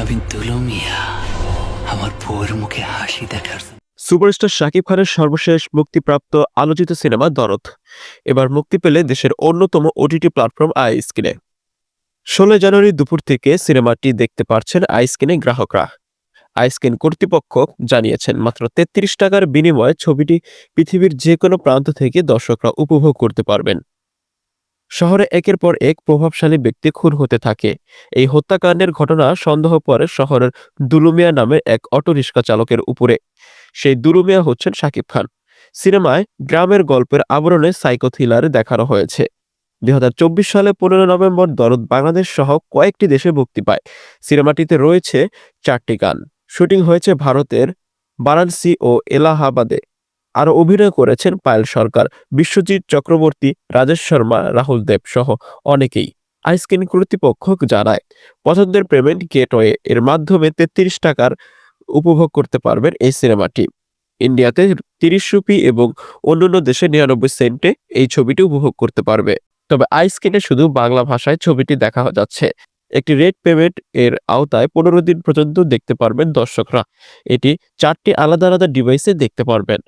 আমি দুলুমিয়া, আমার বউয়ের মুখে হাসি দেখার সুপারস্টার শাকিব খানের সর্বশেষ মুক্তিপ্রাপ্ত আলোচিত সিনেমা দরদ। এবার মুক্তি পেলে দেশের অন্যতম ওটিটি প্ল্যাটফর্ম আই স্ক্রিনে ষোলো জানুয়ারি দুপুর থেকে সিনেমাটি দেখতে পারছেন আই স্ক্রিনে গ্রাহকরা। আইস্ক্রিন কর্তৃপক্ষ জানিয়েছেন, মাত্র তেত্রিশ টাকার বিনিময়ে ছবিটি পৃথিবীর যে কোনো প্রান্ত থেকে দর্শকরা উপভোগ করতে পারবেন। শহরে একের পর এক প্রভাবশালী ব্যক্তি খুন হতে থাকে। এই হত্যাকাণ্ডের ঘটনা সন্দেহ পরে শহরের দুলুমিয়া নামের এক অটোরিকশা চালকের উপরে। সেই দুলুমিয়া হচ্ছেন শাকিব খান। সিনেমায় গ্রামের গল্পের আবরণে সাইকো থ্রিলার দেখানো হয়েছে। দু হাজার চব্বিশ সালে পনেরো নভেম্বর দরদ বাংলাদেশ সহ কয়েকটি দেশে মুক্তি পায়। সিনেমাটিতে রয়েছে চারটি গান। শুটিং হয়েছে ভারতের বারাণসী ও এলাহাবাদে। আরও অভিনয় করেছেন পায়েল সরকার, বিশ্বজিৎ চক্রবর্তী, রাজেশ শর্মা, রাহুল দেব সহ অনেকেই। আইস্ক্রিন কর্তৃপক্ষ জানায়, পছন্দের পেমেন্ট গেটওয়ে এর মাধ্যমে তেত্রিশ টাকার উপভোগ করতে পারবেন এই সিনেমাটি। ইন্ডিয়াতে তিরিশ রুপি এবং অন্যান্য দেশে নিরানব্বই সেন্টে এই ছবিটি উপভোগ করতে পারবে। তবে আইসক্রিনে শুধু বাংলা ভাষায় ছবিটি দেখা যাচ্ছে। একটি রেড পেমেন্ট এর আওতায় পনেরো দিন পর্যন্ত দেখতে পারবেন দর্শকরা। এটি চারটি আলাদা আলাদা ডিভাইসে দেখতে পারবেন।